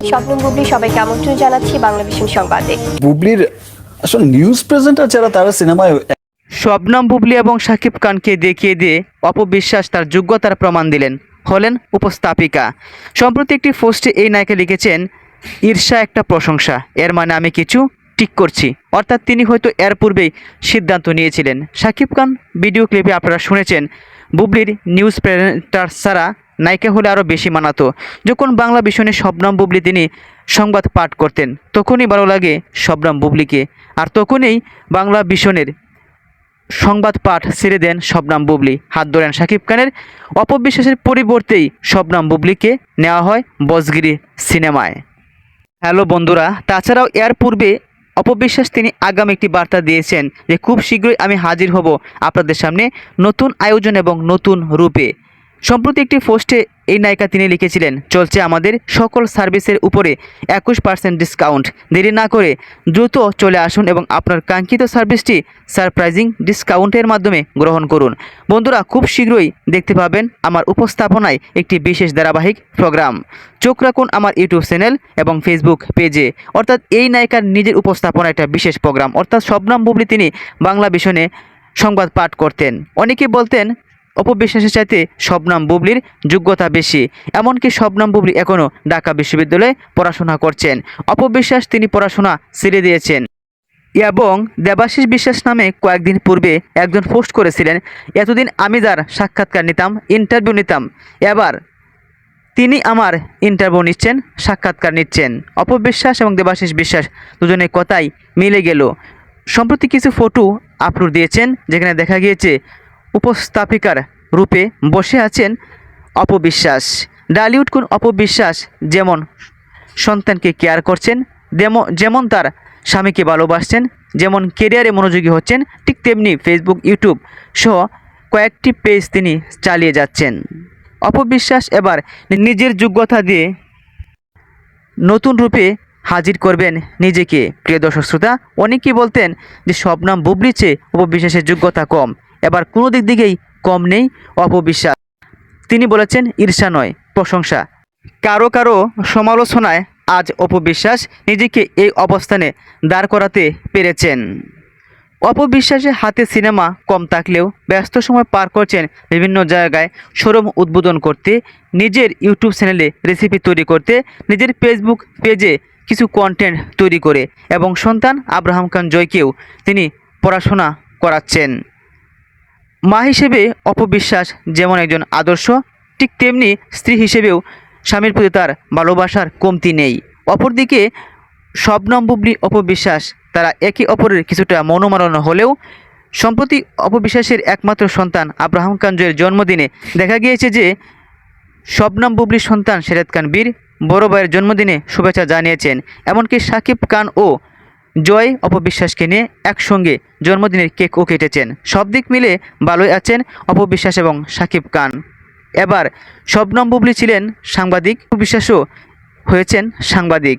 স্বপ্ন বুবলি সবাইকে আমন্ত্রণ জানাচ্ছি বাংলা ভিশন সংবাদে। বুবলির আসলে নিউজ প্রেজেন্টার যারা তারা সিনেমায় শবনম বুবলি এবং শাকিব খানকে দেখিয়ে দিয়ে অপবিশ্বাস তার যোগ্যতার প্রমাণ দিলেন হলেন উপস্থাপিকা। সম্প্রতি একটি পোস্টে এই নায়িকা লিখেছেন ঈর্ষা একটা প্রশংসা এর মানে আমি কিছু ঠিক করছি। অর্থাৎ তিনি হয়তো এর পূর্বেই সিদ্ধান্ত নিয়েছিলেন। শাকিব খান ভিডিও ক্লিপে আপনারা শুনেছেন বুবলির নিউজ প্রেজেন্টার ছাড়া নায়িকা হলে আরও বেশি মানাতো। যখন বাংলা ভীষণে শবনম বুবলি তিনি সংবাদ পাঠ করতেন, তখনই ভালো লাগে শবনম বুবলিকে। আর তখনই বাংলা ভীষণের সংবাদ পাঠ ছেড়ে দেন শবনাম বুবলি। হাত ধরেন শাকিব খানের অপবিশ্বাসের পরিবর্তেই শবনাম বুবলিকে নেওয়া হয় বসগিরি সিনেমায়। হ্যালো বন্ধুরা, তাছাড়াও এর পূর্বে অপবিশ্বাস তিনি আগামী একটি বার্তা দিয়েছেন যে, খুব শীঘ্রই আমি হাজির হব আপনাদের সামনে নতুন আয়োজন এবং নতুন রূপে। সম্প্রতি একটি পোস্টে এই নায়িকা তিনি লিখেছিলেন, চলছে আমাদের সকল সার্ভিসের উপরে একুশ পার্সেন্ট ডিসকাউন্ট দেরি না করে দ্রুত চলে আসুন এবং আপনার কাঙ্ক্ষিত সার্ভিসটি সারপ্রাইজিং ডিসকাউন্টের মাধ্যমে গ্রহণ করুন। বন্ধুরা, খুব শীঘ্রই দেখতে পাবেন আমার উপস্থাপনায় একটি বিশেষ ধারাবাহিক প্রোগ্রাম। চোখ রাখুন আমার ইউটিউব চ্যানেল এবং ফেসবুক পেজে। অর্থাৎ এই নায়িকার নিজের উপস্থাপনা একটা বিশেষ প্রোগ্রাম। অর্থাৎ শবনাম বুবলি তিনি বাংলা ভীষণে সংবাদ পাঠ করতেন। অনেকে বলতেন অপবিশ্বাসের চাইতে শবনাম বুবলির যোগ্যতা বেশি। এমনকি শবনাম বুবলি এখনও ঢাকা বিশ্ববিদ্যালয়ে পড়াশোনা করছেন। অপবিশ্বাস তিনি পড়াশোনা ছেড়ে দিয়েছেন। এবং দেবাশিস বিশ্বাস নামে কয়েকদিন পূর্বে একজন পোস্ট করেছিলেন, এতদিন আমি যার সাক্ষাৎকার নিতাম, ইন্টারভিউ নিতাম, এবার তিনি আমার ইন্টারভিউ নিচ্ছেন, সাক্ষাৎকার নিচ্ছেন। অপবিশ্বাস এবং দেবাশিস বিশ্বাস দুজনের কথাই মিলে গেল। সম্প্রতি কিছু ফটো আপলোড দিয়েছেন, যেখানে দেখা গিয়েছে উপস্থাপিকার রূপে বসে আছেন অপবিশ্বাস। ডালিউড কোন অপবিশ্বাস যেমন সন্তানকে কেয়ার করছেন, যেমন তার স্বামীকে ভালোবাসছেন, যেমন কেরিয়ারে মনোযোগী হচ্ছেন, ঠিক তেমনি ফেসবুক ইউটিউব সহ কয়েকটি পেজ তিনি চালিয়ে যাচ্ছেন। অপবিশ্বাস এবার নিজের যোগ্যতা দিয়ে নতুন রূপে হাজির করবেন নিজেকে। প্রিয় দর্শক শ্রোতা, অনেকেই বলতেন যে সব নাম চেয়ে অপবিশ্বাসের যোগ্যতা কম। এবার কোনো দিক দিকেই কম নেই অপবিশ্বাস। তিনি বলেছেন, ঈর্ষা নয়, প্রশংসা। কারও কারও সমালোচনায় আজ অপবিশ্বাস নিজেকে এই অবস্থানে দাঁড় করাতে পেরেছেন। অপবিশ্বাসের হাতে সিনেমা কম থাকলেও ব্যস্ত সময় পার করছেন বিভিন্ন জায়গায় শোরুম উদ্বোধন করতে, নিজের ইউটিউব চ্যানেলে রেসিপি তৈরি করতে, নিজের ফেসবুক পেজে কিছু কন্টেন্ট তৈরি করে এবং সন্তান আব্রাহাম খান জয়কেও তিনি পড়াশোনা করাচ্ছেন। মা হিসেবে অপবিশ্বাস যেমন একজন আদর্শ, ঠিক তেমনি স্ত্রী হিসেবেও স্বামীর প্রতি তার ভালোবাসার কমতি নেই। অপরদিকে শবনম বুবলি অপবিশ্বাস তারা একে অপরের কিছুটা মনোমালনা হলেও সম্প্রতি অপবিশ্বাসের একমাত্র সন্তান আব্রাহাম খান জয়ের জন্মদিনে দেখা গিয়েছে যে শবনম বুবলির সন্তান সেরাত খান বীর বড় ভাইয়ের জন্মদিনে শুভেচ্ছা জানিয়েছেন। এমনকি সাকিব খান ও জয়, অপবিশ্বাসকে নিয়ে একসঙ্গে জন্মদিনের কেক ও কেটেছেন। সব দিক মিলে ভালোই আছেন অপবিশ্বাস এবং সাকিব খান। এবার শবনম বুবলি ছিলেন সাংবাদিক বিশ্বাসও হয়েছেন সাংবাদিক।